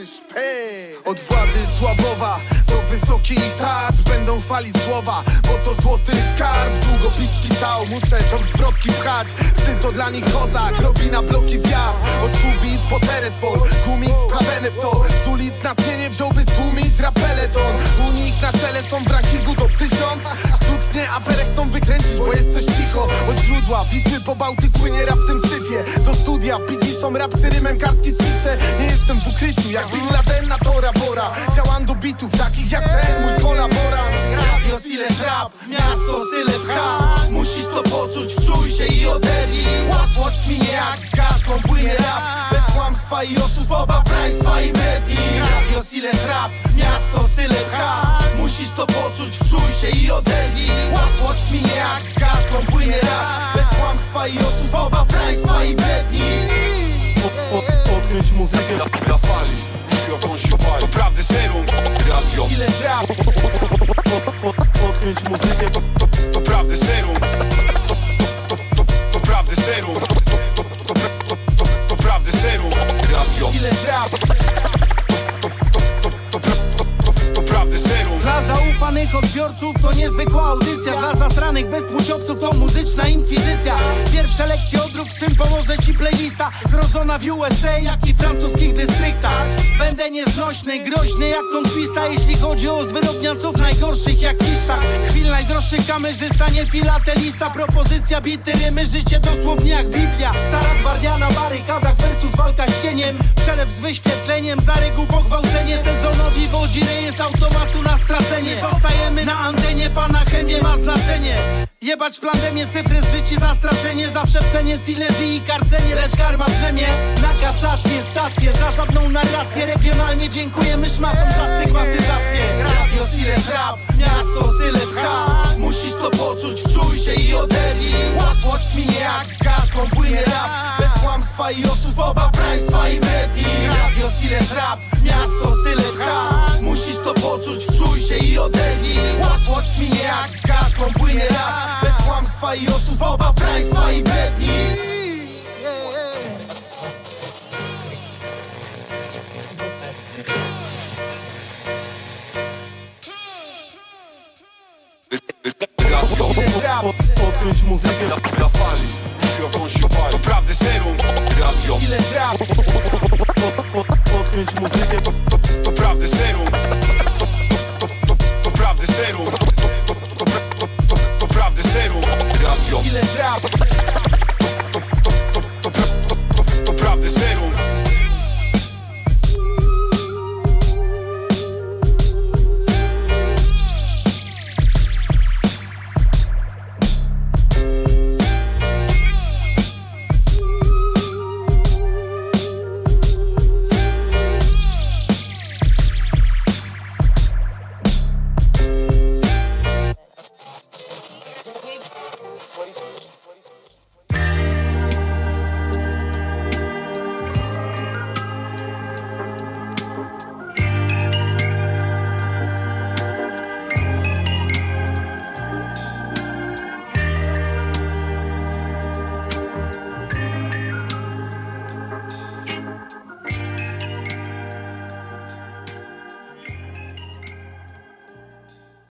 Od władzy Sławowa do wysokich tarcz Będą chwalić słowa, bo to złoty skarb. Długopis pisał, muszę to w zwrotki pchać. Styl to dla nich kozak, robi na bloki wjazd. Od Subic po Terespol, Gumix, prawenę w to. Z ulic natchnienie wziąłby stłumić rap peleton U nich na czele są w rankingu do tysiąc. Sztucznie aferę chcą wykręcić, bo jest coś cicho Od źródła, Wisły po Bałtyk płynie rap w tym syfie. Do studia, bici są rap z rymem, kartki spiszę Nie jestem w ukryciu, jak Bin Laden na Tora Bora Działam do bitów, takich jak ten mój kolaborant. Radio Siles Rap, miasto Syle pcha Musisz to poczuć, wczuj się i oderwij. Łatwo minie jak z gadką płynie rap kłamstwa i oszustw, boba państwa i bredni Radio Siles Rap, miasto Syle pcha Musisz to poczuć, wczuj się i oderwij. Łatwo minie jak z gadką płynie rap. Bez kłamstwa i oszustw, boba państwa i bredni Od, od, odkręć muzykę na, na fali. Mikrofon się pali To prawdy serum, Radio. Siles Rap, od, od, Odkręć muzykę. To, to, to prawdy serum. To, to, to, to, to prawdy serum Dla zaufanych odbiorców to niezwykła audycja. Dla zastranych bezpłciowców to muzyczna inkwizycja. Pierwsze lekcje odrób, w czym pomoże ci playlista. Zrodzona w USA, jak i francuskich dystryktach. Będę nieznośny, groźny jak konkwista Jeśli chodzi o zwyrodnialców najgorszych jak Chwil najdroższy kamerzysta, nie filatelista. Propozycja, bity, rymy, życie dosłownie jak Biblia. Stara gwardia na versus walka z cieniem. Przelew z wyświetleniem, za reguł pogwałcenie. Sezonowi wodzi rejestr automatu na stracenie. Zostajemy na antenie, pana chemie ma znaczenie. Jebać w plandemie cyfry z życi zastraszenie. Zawsze w cenie Silesii i karcenie Lecz karma drzemie. Na kasację Stację za żadną narrację. Regionalnie dziękujemy szmatom za stygmatyzację. Radio Siles Rap, miasto Syle kłamstwa i oszustw, boba państwa i bredni Radio Siles Rap, miasto Syle pcha Musisz to poczuć, wczuj się i oderwij Łatwo minie jak z gadką płynie rap. Bez kłamstwa i oszustw, boba państwa i bredni Radio Siles Rap, od, Odkręć muzykę na, fali. Mikrofon się To pali prawdy serum Radio